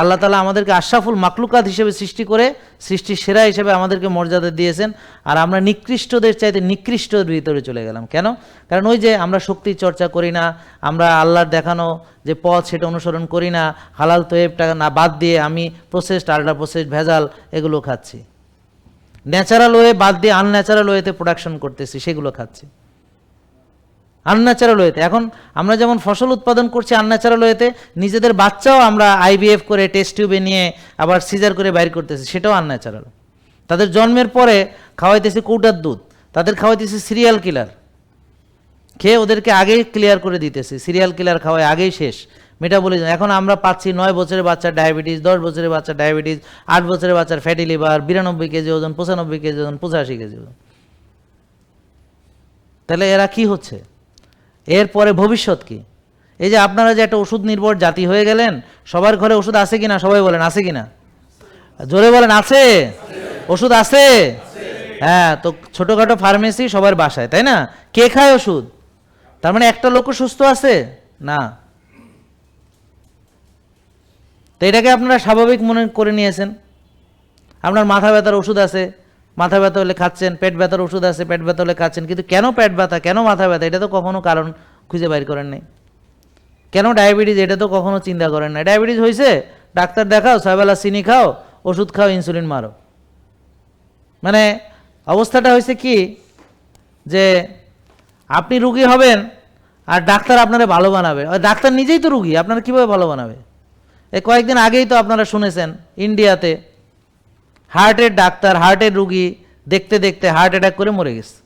আল্লাহ তালা আমাদেরকে আশরাফুল মাকলুকাত হিসেবে সৃষ্টি করে সৃষ্টির সেরা হিসেবে আমাদেরকে মর্যাদা দিয়েছেন। আর আমরা নিকৃষ্টদের চাইতে নিকৃষ্টর ভিতরে চলে গেলাম। কেন? কারণ ওই যে আমরা শক্তি চর্চা করি না, আমরা আল্লাহর দেখানো যে পথ সেটা অনুসরণ করি না, হালাল তোয়েবটা না বাদ দিয়ে আমি প্রসেসড আল্ট্রা প্রসেসড ভেজাল এগুলো খাচ্ছি। ন্যাচারাল ওয়ে বাদ দিয়ে আনন্যাচারাল ওয়েতে প্রোডাকশন করতেছি, সেগুলো খাচ্ছি। আনন্যাচারাল ওয়েতে এখন আমরা যেমন ফসল উৎপাদন করছি আনন্যাচারাল ওয়েতে নিজেদের বাচ্চাও আমরা আইবিএফ করে টেস্ট টিউবে নিয়ে আবার সিজার করে বাইর করতেছি, সেটাও আনন্যাচারাল তাদের জন্মের পরে খাওয়াইতেছি কৌটার দুধ, তাদের খাওয়াইতেছি সিরিয়াল কিলার খেয়ে ওদেরকে আগেই ক্লিয়ার করে দিতেছি সিরিয়াল কিলার খাওয়াই আগেই শেষ। মেটা মেটাবলিজম এখন আমরা পাচ্ছি নয় বছরের বাচ্চার ডায়াবেটিস দশ বছরের বাচ্চার ডায়াবেটিস আট বছরের বাচ্চার ফ্যাটি লিভার বিরানব্বই কেজি ওজন, পঁচানব্বই কেজি ওজন, পঁচাশি কেজি ওজন। তাহলে এরা কি হচ্ছে? এরপরে ভবিষ্যৎ কি? এই যে আপনারা যে একটা ওষুধ নির্ভর জাতি হয়ে গেলেন, সবার ঘরে ওষুধ আছে কিনা, সবাই বলেন, আছে কিনা? জোরে বলেন, আছে? ওষুধ আছে? হ্যাঁ তো ছোটোখাটো ফার্মেসি সবার বাসায়, তাই না? কে খায় ওষুধ? তার মানে একটা লোক সুস্থ আছে? না। তো এটাকে আপনারা স্বাভাবিক মনে করে নিয়েছেন। আপনার মাথা ব্যথার ওষুধ আছে মাথা ব্যথা হলে খাচ্ছেন, পেট ব্যথার ওষুধ আছে, পেট ব্যথা হলে খাচ্ছেন, কিন্তু কেন পেট ব্যথা, কেন মাথা ব্যথা? এটা তো কখনো কারণ খুঁজে বাইর করেন নাই। কেন ডায়াবেটিস? এটা তো কখনো চিন্তা করেন না ডায়াবেটিস হয়েছে ডাক্তার দেখাও, ছয়বেলা চিনি খাও, ওষুধ খাও, ইনসুলিন মারো। মানে অবস্থাটা হয়েছে কি, যে আপনি রুগী হবেন আর ডাক্তার আপনারা ভালো বানাবে। ডাক্তার নিজেই তো রুগী, আপনারা কীভাবে ভালো বানাবে? এই কয়েকদিন আগেই তো আপনারা শুনেছেন, ইন্ডিয়াতে হার্টের ডাক্তার, হার্টের রুগী দেখতে দেখতে হার্ট অ্যাটাক করে মরে গেছে।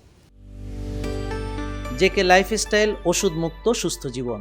জেকে লাইফস্টাইল ওষুধ মুক্ত সুস্থ জীবন।